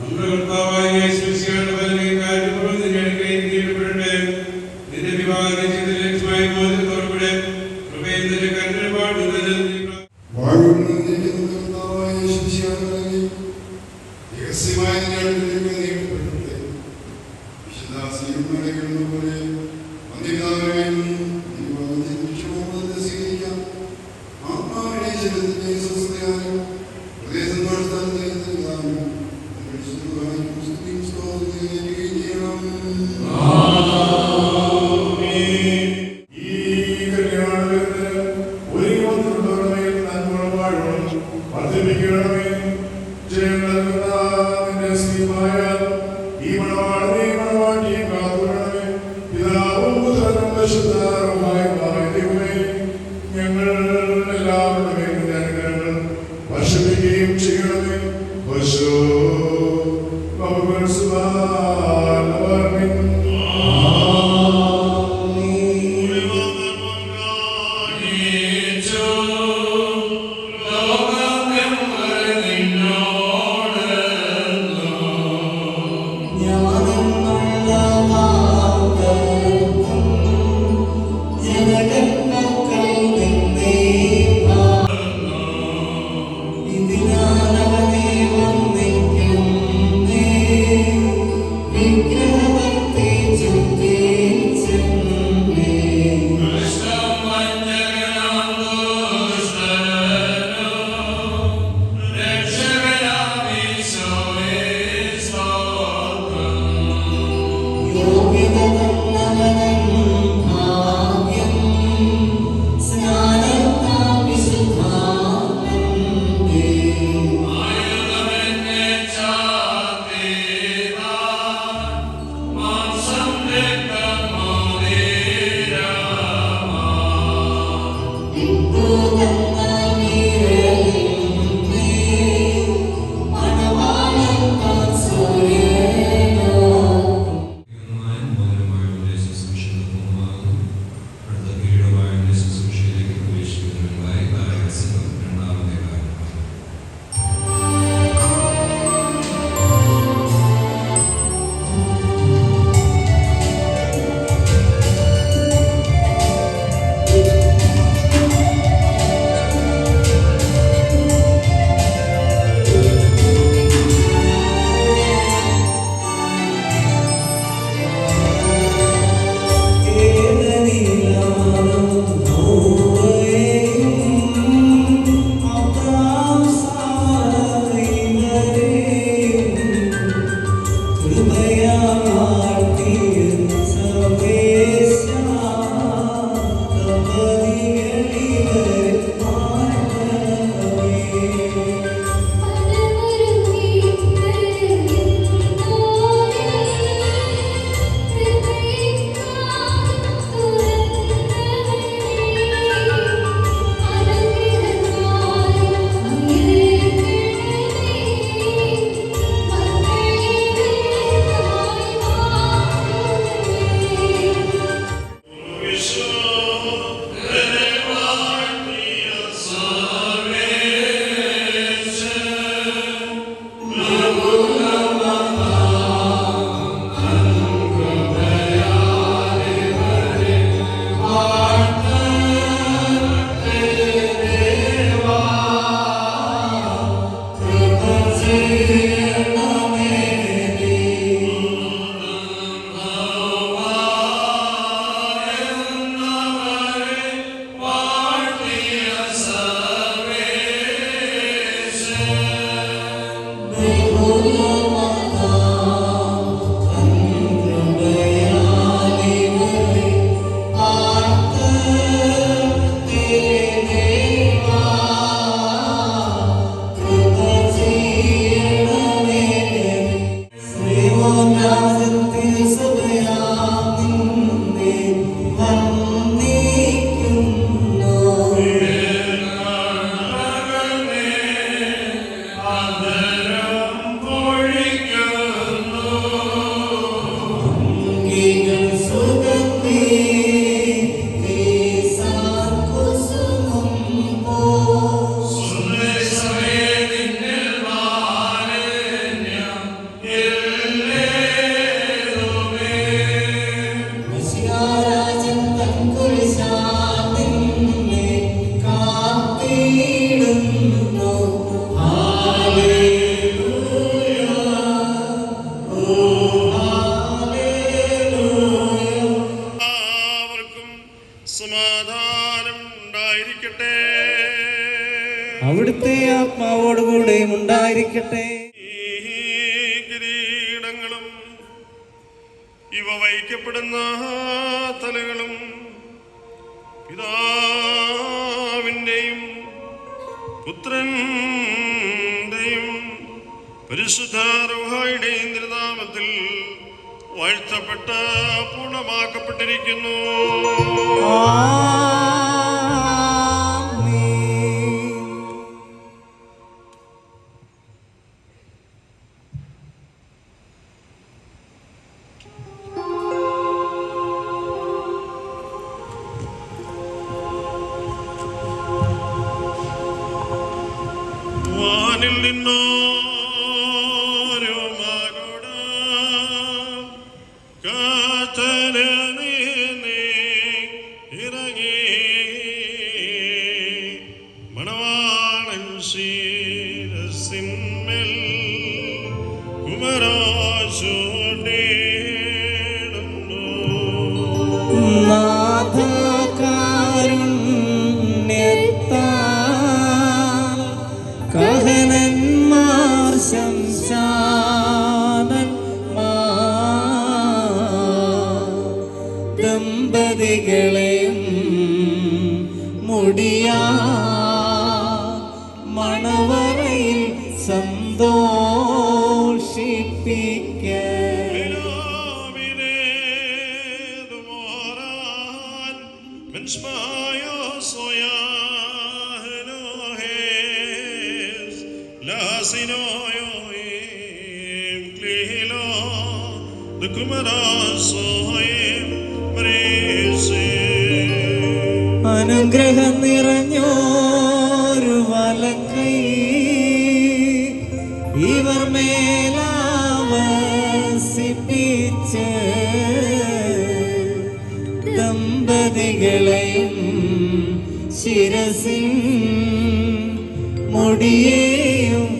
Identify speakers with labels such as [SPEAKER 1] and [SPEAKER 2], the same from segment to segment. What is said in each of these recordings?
[SPEAKER 1] നമ്മുടെ കർത്താവായ യേശുമിശിഹായുടെ Deus.
[SPEAKER 2] ഈ കിരീടങ്ങളും ഇവ വഹിക്കപ്പെടുന്ന തലകളും പിതാവിന്റെയും പുത്രന്റെയും പരിശുദ്ധ റൂഹായുടെയും തിരുനാമത്തിൽ വാഴ്ത്തപ്പെട്ട്
[SPEAKER 3] പൂർണമാക്കപ്പെട്ടിരിക്കുന്നു. in the അനുഗ്രഹം ദമ്പതികളെയും ശിരസിൻ മുടിയേയും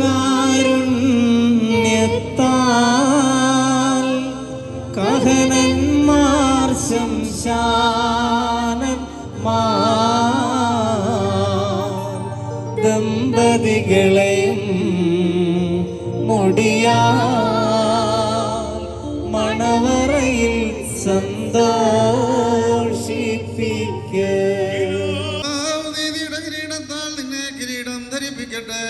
[SPEAKER 3] നാഥകാരുണ്യത്താൽ കഹനന്മാർ ശംശാനന്മാർ ദമ്പതികളെയും മുടിയാ മണവ സന്തോഷിപ്പിക്കേ.
[SPEAKER 4] സന്തോഷിപ്പിക്ക കിരീടത്താൽ നിന്നെ കിരീടം ധരിപ്പിക്കട്ടെ.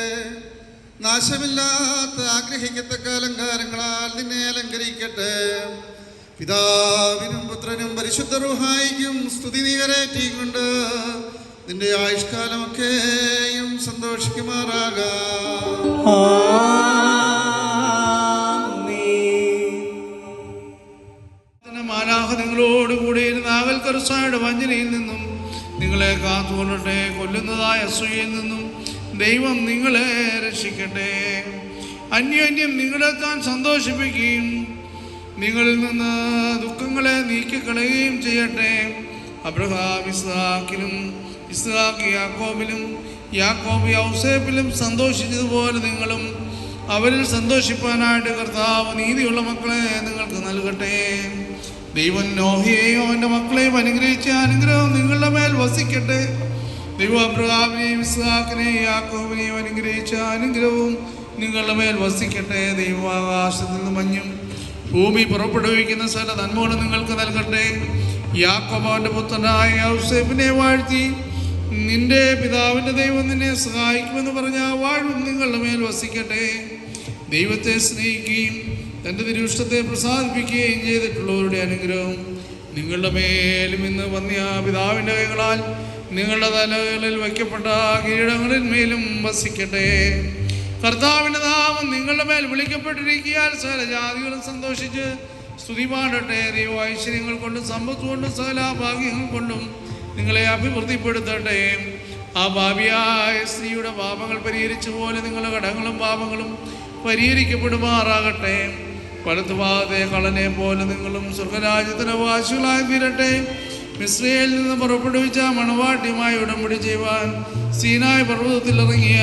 [SPEAKER 4] നാശമില്ലാത്ത ആഗ്രഹിക്കത്തക്ക അലങ്കാരങ്ങളാൽ നിന്നെ അലങ്കരിക്കട്ടെ. പിതാവിനും പുത്രനും പരിശുദ്ധ റുഹായിക്കും സ്തുതി നീകരേറ്റിക്കൊണ്ട് നിന്റെ ആയുഷ്കാലമൊക്കെയും സന്തോഷിക്കുമാറാകാം.
[SPEAKER 5] മാലാഹ നിങ്ങളോട് കൂടി നാവൽ കർസായുടെ വഞ്ചനയിൽ നിന്നും നിങ്ങളെ കാത്തുകൊള്ളട്ടെ. കൊല്ലുന്നതായ അസൂയയിൽ നിന്നും ദൈവം നിങ്ങളെ രക്ഷിക്കട്ടെ. അന്യോന്യം നിങ്ങളെ താൻ സന്തോഷിപ്പിക്കുകയും നിങ്ങളിൽ നിന്ന് ദുഃഖങ്ങളെ നീക്കിക്കളയുകയും ചെയ്യട്ടെ. അബ്രഹാം ഇസ്ഹാക്കിലും ഇസ്ലാഖ് യാക്കോബിലും യാക്കോബ് യൗസേപ്പിലും സന്തോഷിച്ചതുപോലെ നിങ്ങളും അവരിൽ സന്തോഷിപ്പാനായിട്ട് കർത്താവ് നീതിയുള്ള മക്കളെ നിങ്ങൾക്ക് നൽകട്ടെ. ദൈവം നോഹിയെയും അവന്റെ മക്കളെയും അനുഗ്രഹിച്ച അനുഗ്രഹം നിങ്ങളുടെ മേൽ വസിക്കട്ടെ. ദൈവം അബ്രഹാമിനെയും ഇസ്ഹാക്കിനെയും അനുഗ്രഹിച്ച അനുഗ്രഹവും നിങ്ങളുടെ മേൽ വസിക്കട്ടെ. ദൈവം ആകാശത്തിൽ നിന്ന് മഞ്ഞും ഭൂമി പുറപ്പെടുവിക്കുന്ന സ്ഥല നന്മകളും നിങ്ങൾക്ക് നൽകട്ടെ. യാക്കോബാന്റെ പുത്രനായ ഔസേഫിനെ വാഴ്ത്തി നിന്റെ പിതാവിന്റെ ദൈവം നിന്നെ സഹായിക്കുമെന്ന് പറഞ്ഞ ആ വാഴ്വും നിങ്ങളുടെ മേൽ വസിക്കട്ടെ. ദൈവത്തെ സ്നേഹിക്കുകയും തന്റെ തിരുവിഷ്ടത്തെ പ്രസാദിപ്പിക്കുകയും ചെയ്തിട്ടുള്ളവരുടെ അനുഗ്രഹം നിങ്ങളുടെ മേലും ഇന്ന് വന്നിയ പിതാവിന്റെ കൈകളാൽ നിങ്ങളുടെ തലകളിൽ വയ്ക്കപ്പെട്ട കിരീടങ്ങളിൽ മേലും വസിക്കട്ടെ. കർത്താവിന്റെ നാമം നിങ്ങളുടെ മേൽ വിളിക്കപ്പെട്ടിരിക്കാൻ സകല ജാതികളും സന്തോഷിച്ച് സ്തുതി പാടട്ടെ. ദൈവ ഐശ്വര്യങ്ങൾ കൊണ്ടും സമ്പത്ത് കൊണ്ടും സകല ഭാഗ്യങ്ങൾ കൊണ്ടും നിങ്ങളെ അഭിവൃദ്ധിപ്പെടുത്തട്ടെ. ആ ഭാവിയായ സ്ത്രീയുടെ പാപങ്ങൾ പരിഹരിച്ച പോലെ നിങ്ങളുടെ കടങ്ങളും പാപങ്ങളും പരിഹരിക്കപ്പെടുമാറാകട്ടെ. വലത്ത് ഭാഗത്തെ കളനെ പോലെ നിങ്ങളും സ്വർഗരാജ്യത്തിന് വാശികളായി തീരട്ടെ. മിശ്രയിൽ നിന്ന് പുറപ്പെടുവിച്ച മണവാട്ടിയുമായി ഉടമ്പടി ചെയ്യുവാൻ സീനായ് പർവതത്തിൽ ഇറങ്ങിയ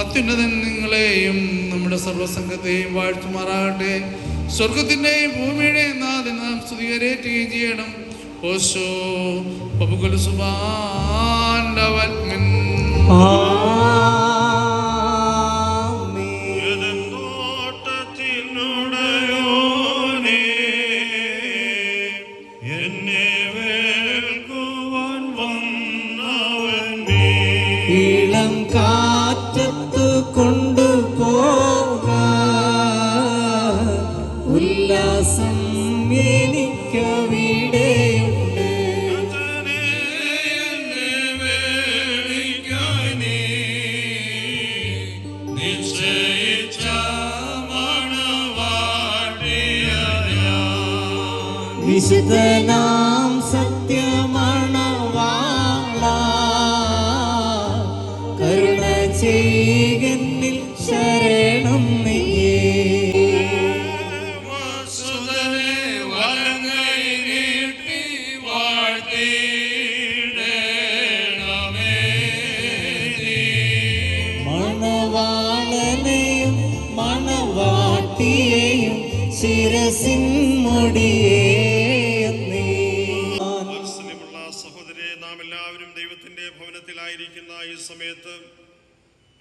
[SPEAKER 5] അത്യുന്നതൻ നിങ്ങളെയും നമ്മുടെ സർവസംഘത്തെയും വാഴ്ത്തുമാറാകട്ടെ. സ്വർഗത്തിന്റെയും ഭൂമിയുടെയും നാഥൻ നാം സ്തുതികരേറ്റുകയും ചെയ്യണം. ഓശോ പപ്പുകൊലു
[SPEAKER 2] mini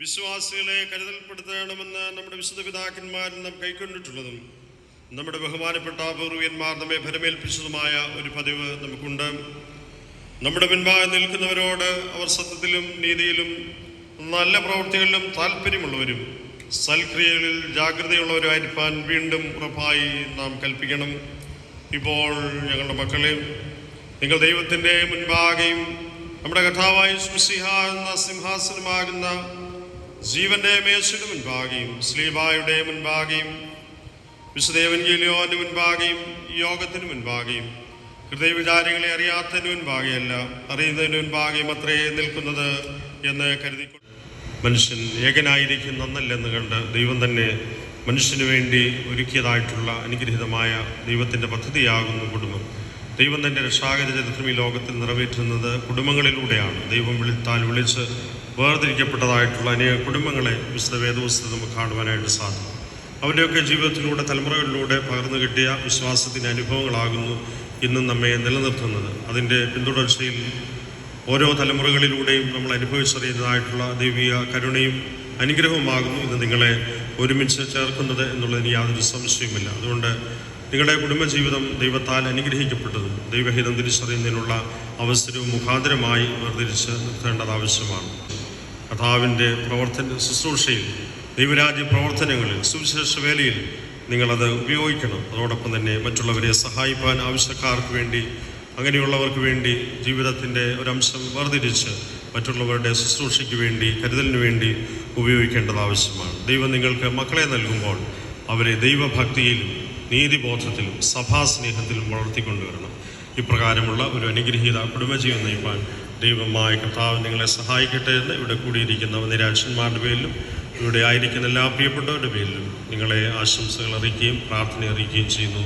[SPEAKER 2] വിശ്വാസികളെ കരുതൽപ്പെടുത്തണമെന്ന് നമ്മുടെ വിശുദ്ധ പിതാക്കന്മാർ നാം കൈക്കൊണ്ടിട്ടുള്ളതും നമ്മുടെ ബഹുമാനപ്പെട്ട പൂർവികന്മാർ നമ്മെ ഭരമേൽപ്പിച്ചതുമായ ഒരു പതിവ് നമുക്കുണ്ട്. നമ്മുടെ മുൻപാകെ നിൽക്കുന്നവരോട് അവർ സത്യത്തിലും നീതിയിലും നല്ല പ്രവൃത്തികളിലും താല്പര്യമുള്ളവരും സൽക്രിയകളിൽ ജാഗ്രതയുള്ളവരുമായിരിക്കാൻ വീണ്ടും ഉറപ്പായി നാം കൽപ്പിക്കണം. ഇപ്പോൾ ഞങ്ങളുടെ മക്കളെ നിങ്ങൾ ദൈവത്തിന്റെ മുൻപാകെയും നമ്മുടെ കഥാവായ സുസിഹ എന്ന സിംഹാസനമാകുന്ന ജീവന്റെ മേശയുടെ മുൻപാകെയും സ്ലീബായുടെ മുൻപാകെയും വിശുദേവൻഗീലിയോന്റെ മുൻപാകെയും യോഗത്തിന് മുൻപാകെയും ഹൃദയവിചാരങ്ങളെ അറിയാത്തതിന് മുൻപാകെയല്ല അറിയുന്നതിന് മുൻപാകെയും അത്രേ നിൽക്കുന്നത് എന്ന് കരുതിക്കൊണ്ട് മനുഷ്യൻ ഏകനായിരിക്കും നന്നല്ലെന്ന് കണ്ട് ദൈവം തന്നെ മനുഷ്യന് വേണ്ടി ഒരുക്കിയതായിട്ടുള്ള അനുഗ്രഹീതമായ ദൈവത്തിന്റെ പദ്ധതിയാകുന്നു കുടുംബം. ദൈവം തന്റെ രക്ഷാകര ചരിത്രം ഈ ലോകത്തിൽ നിറവേറ്റുന്നത് കുടുംബങ്ങളിലൂടെയാണ്. ദൈവം വിളിത്താൽ വിളിച്ച് വേർതിരിക്കപ്പെട്ടതായിട്ടുള്ള അനേക കുടുംബങ്ങളെ വിശുദ്ധ വേദപുസ്തകം നമുക്ക് കാണുവാനായിട്ട് സാധിക്കും. അവരുടെയൊക്കെ ജീവിതത്തിലൂടെ തലമുറകളിലൂടെ പകർന്നു കിട്ടിയ വിശ്വാസത്തിന്റെ അനുഭവങ്ങളാകുന്നു ഇന്നും നമ്മെ നിലനിർത്തുന്നത്. അതിന്റെ പിന്തുടർച്ചയിൽ ഓരോ തലമുറകളിലൂടെയും നമ്മൾ അനുഭവിച്ചറിയുന്നതായിട്ടുള്ള ദൈവിക കരുണയും അനുഗ്രഹവുമാകുന്നു. ഇത് നിങ്ങളെ ഒരുമിച്ച് ചേർക്കുന്നത് എന്നുള്ളതിന് യാതൊരു സംശയവുമില്ല. അതുകൊണ്ട് നിങ്ങളുടെ കുടുംബജീവിതം ദൈവത്താൽ അനുഗ്രഹിക്കപ്പെട്ടതും ദൈവഹിതം തിരിച്ചറിയുന്നതിനുള്ള അവസരവും മുഖാന്തരമായി വേർതിരിച്ച് നിർത്തേണ്ടത് ആവശ്യമാണ്. കഥാവിന്റെ പ്രവർത്തന ശുശ്രൂഷയിൽ ദൈവരാജ്യ പ്രവർത്തനങ്ങളിൽ സുവിശേഷ വേലയിൽ നിങ്ങളത് ഉപയോഗിക്കണം. അതോടൊപ്പം തന്നെ മറ്റുള്ളവരെ സഹായിപ്പാൻ ആവശ്യക്കാർക്ക് വേണ്ടി അങ്ങനെയുള്ളവർക്ക് വേണ്ടി ജീവിതത്തിന്റെ ഒരംശം വേർതിരിച്ച് മറ്റുള്ളവരുടെ ശുശ്രൂഷയ്ക്ക് വേണ്ടി കരുതലിന് വേണ്ടി ഉപയോഗിക്കേണ്ടത് ആവശ്യമാണ്. ദൈവം നിങ്ങൾക്ക് മക്കളെ നൽകുമ്പോൾ അവരെ ദൈവഭക്തിയിലും നീതിബോധത്തിലും സഭാസ്നേഹത്തിലും വളർത്തിക്കൊണ്ടുവരണം. ഇപ്രകാരമുള്ള ഒരു അനുഗ്രഹീത കുടുംബജീവൻ നയിപ്പാൻ ദൈവമായ കർത്താവ് നിങ്ങളെ സഹായിക്കട്ടെ എന്ന് ഇവിടെ കൂടിയിരിക്കുന്ന നിരാക്ഷന്മാരുടെ പേരിലും ഇവിടെ ആയിരിക്കുന്ന എല്ലാ പ്രിയപ്പെട്ടവരുടെ പേരിലും നിങ്ങളെ ആശംസകൾ അറിയിക്കുകയും പ്രാർത്ഥന അറിയിക്കുകയും ചെയ്യുന്നു.